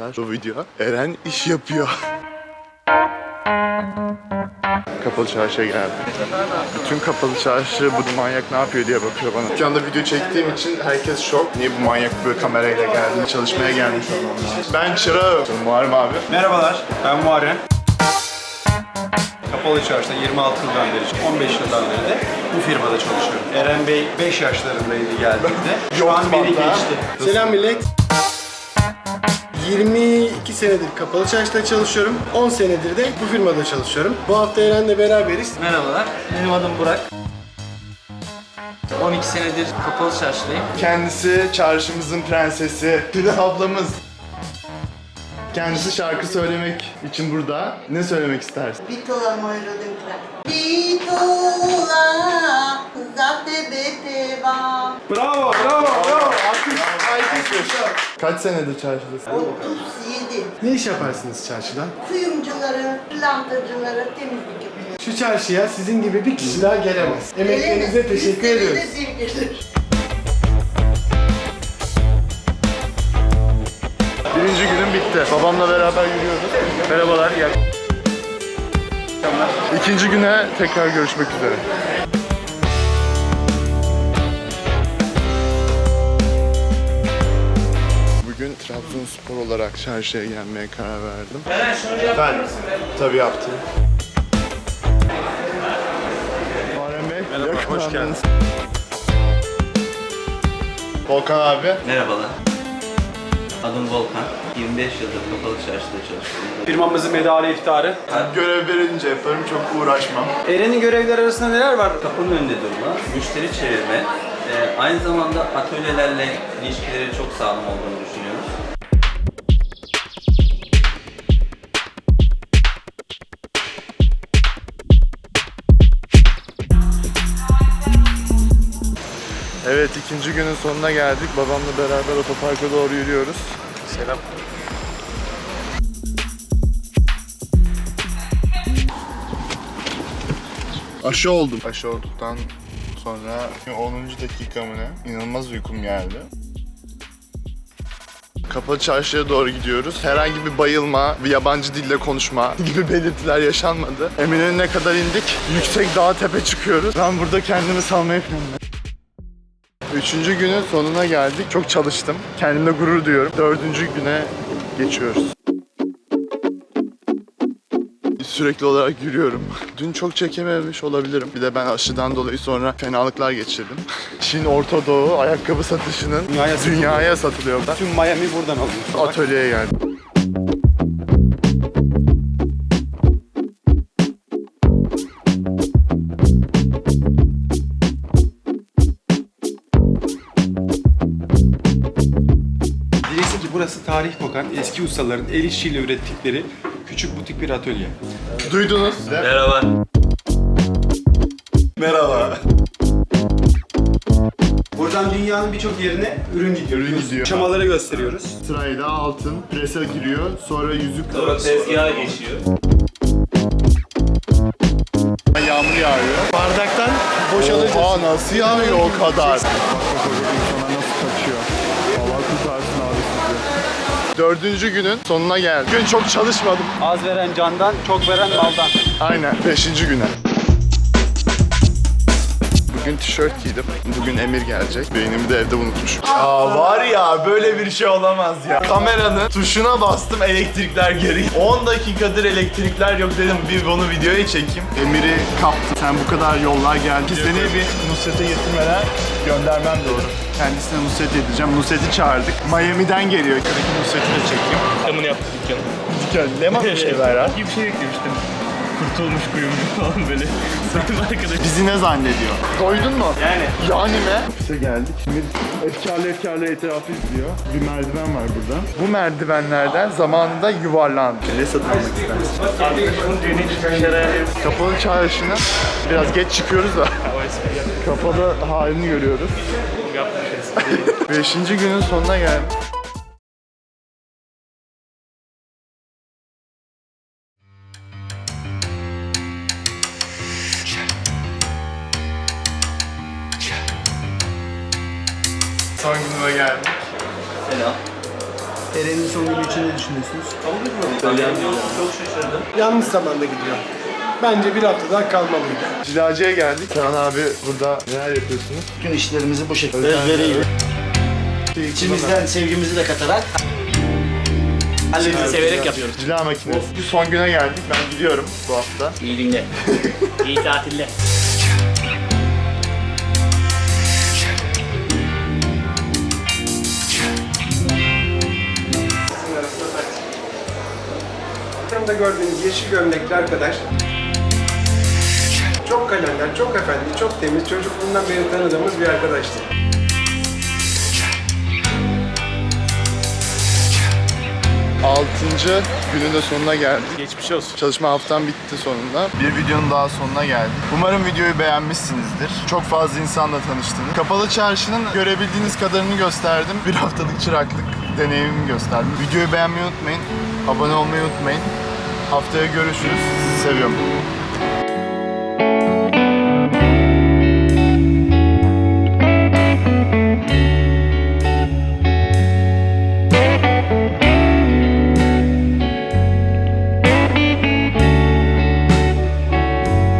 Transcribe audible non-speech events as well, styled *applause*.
sanıyorlar bu video. Eren iş yapıyor. Kapalı çarşıya geldim. Bütün kapalı çarşı bu manyak ne yapıyor diye bakıyor bana. Dükkanda video çektiğim için herkes şok. Niye bu manyak böyle kamerayla geldi? Çalışmaya gelmiş adamlar. Ben çırağım. Muharrem abi. Merhabalar, ben Muharrem. Kapalı Çarşı'da 26 yıldan beri, 15 yıldan beri de bu firmada çalışıyorum. Eren Bey 5 yaşlarındaydı geldiğinde. Şu an beni geçti. Selam millet. 22 senedir kapalı çarşıda çalışıyorum. 10 senedir de bu firmada çalışıyorum. Bu hafta Eren'le beraberiz. Merhabalar, benim adım Burak. 12 senedir kapalı çarşıdayım. Kendisi çarşımızın prensesi. Tülay ablamız. Kendisi şarkı söylemek için burada. Ne söylemek istersin? Pitola moiro dentro. Pitola, zate bete Kaç senedir çarşıdasın? 37. Ne iş yaparsınız çarşıda? Kuyumcuları, plantacıları temizlik yapıyor. Şu çarşıya sizin gibi bir kişi daha gelemez. Emeklerinize teşekkür ediyoruz. Birinci günüm bitti. Babamla beraber yürüyoruz. Merhabalar. iyi akşamlar. İkinci güne tekrar görüşmek üzere. Trabzonspor olarak çarşıya gelmeye karar verdim. Eren şunu yapar Ben tabii yaptım. Muharrem Bey, Merhaba, hoş yakalandınız. geldiniz. Volkan abi. Merhabalar. Adım Volkan. 25 yıldır kapalı çarşıda çalışıyorum. Firmamızın medali iftarı. Görev verince yaparım, çok uğraşmam. Eren'in görevleri arasında neler var? Kapının önünde durma, müşteri çevirme, e, aynı zamanda atölyelerle ilişkileri çok sağlam olduğunu düşünüyoruz. Evet ikinci günün sonuna geldik. Babamla beraber otoparka doğru yürüyoruz. Selam. Aşı oldum. Aşı olduktan sonra 10. dakika mı ne? İnanılmaz uykum geldi. Kapalı çarşıya doğru gidiyoruz. Herhangi bir bayılma, bir yabancı dille konuşma *laughs* gibi belirtiler yaşanmadı. Eminönü'ne kadar indik. Yüksek dağ tepe çıkıyoruz. Ben burada kendimi salmayı planlıyorum. Üçüncü günün sonuna geldik. Çok çalıştım. Kendimle gurur duyuyorum. Dördüncü güne geçiyoruz. Sürekli olarak yürüyorum. Dün çok çekememiş olabilirim. Bir de ben aşıdan dolayı sonra fenalıklar geçirdim. *laughs* Çin Orta Doğu ayakkabı satışının Dünyaya dünyaya, satılıyor. Tüm Miami buradan alınmış. Atölyeye geldim. Ki burası tarih kokan eski ustaların el işiyle ürettikleri küçük butik bir atölye. Duydunuz. Merhaba. Merhaba. Buradan dünyanın birçok yerine ürün gidiyor. Ürün gidiyor. Aşamaları gösteriyoruz. Sırayla altın, prese giriyor. Sonra yüzük. Sonra tezgaha geçiyor. Yağmur yağıyor. Bardaktan boşalacağız. Oha nasıl yağıyor o kadar? Dördüncü günün sonuna geldik. Bugün çok çalışmadım. Az veren candan, çok veren maldan. Aynen. Beşinci güne. Bugün tişört giydim. Bugün Emir gelecek. Beynimi de evde unutmuşum. Aa var ya böyle bir şey olamaz ya. Kameranın tuşuna bastım elektrikler geri. 10 dakikadır elektrikler yok dedim bir bunu videoya çekeyim. Emir'i kaptım. Sen bu kadar yollar geldin. Seni bir Nusret'e getirmeden göndermem doğru. Kendisine Nusret edeceğim. Nusret'i çağırdık. Miami'den geliyor. Buradaki Nusret'i de çekeyim. Reklamını yaptı dükkanın. Dükkan. Leman bir şeyler ha. Bir şey eklemiştim. Kurtulmuş kuyumcu falan böyle. Benim arkadaş. Bizi ne zannediyor? Doydun mu? Yani. Yani mi? Ofise geldik. Şimdi efkarlı efkarlı etrafı izliyor. Bir merdiven var burada. Bu merdivenlerden zamanında yuvarlandı. Ne satın almak istersin? Düğünü Kapalı çarşına biraz geç çıkıyoruz da kapalı halini görüyoruz. *laughs* Beşinci günün sonuna geldik. Son günüme geldik. Selam. Eren'in son günü için ne düşünüyorsunuz? Çok şaşırdım. Yanlış zamanda gidiyor. Bence bir hafta daha kalmalıydı. Cilacı'ya geldik. Serhan abi burada neler yapıyorsunuz? Bütün işlerimizi bu şekilde özveriyle, içimizden sevgimizi de katarak halledeceğiz. Severek yapıyoruz. Cila makinesi. Son güne geldik. Ben gidiyorum bu hafta. İyi dinle. *laughs* İyi tatiller. Yanımda gördüğünüz yeşil gömlekli arkadaş çok kalender, çok efendi, çok temiz, çocukluğundan beri tanıdığımız bir arkadaştı. Altıncı günün de sonuna geldik. Geçmiş olsun. Çalışma haftam bitti sonunda. Bir videonun daha sonuna geldik. Umarım videoyu beğenmişsinizdir. Çok fazla insanla tanıştınız. Kapalı Çarşı'nın görebildiğiniz kadarını gösterdim. Bir haftalık çıraklık deneyimimi gösterdim. Videoyu beğenmeyi unutmayın. Abone olmayı unutmayın. Haftaya görüşürüz. Sizi seviyorum.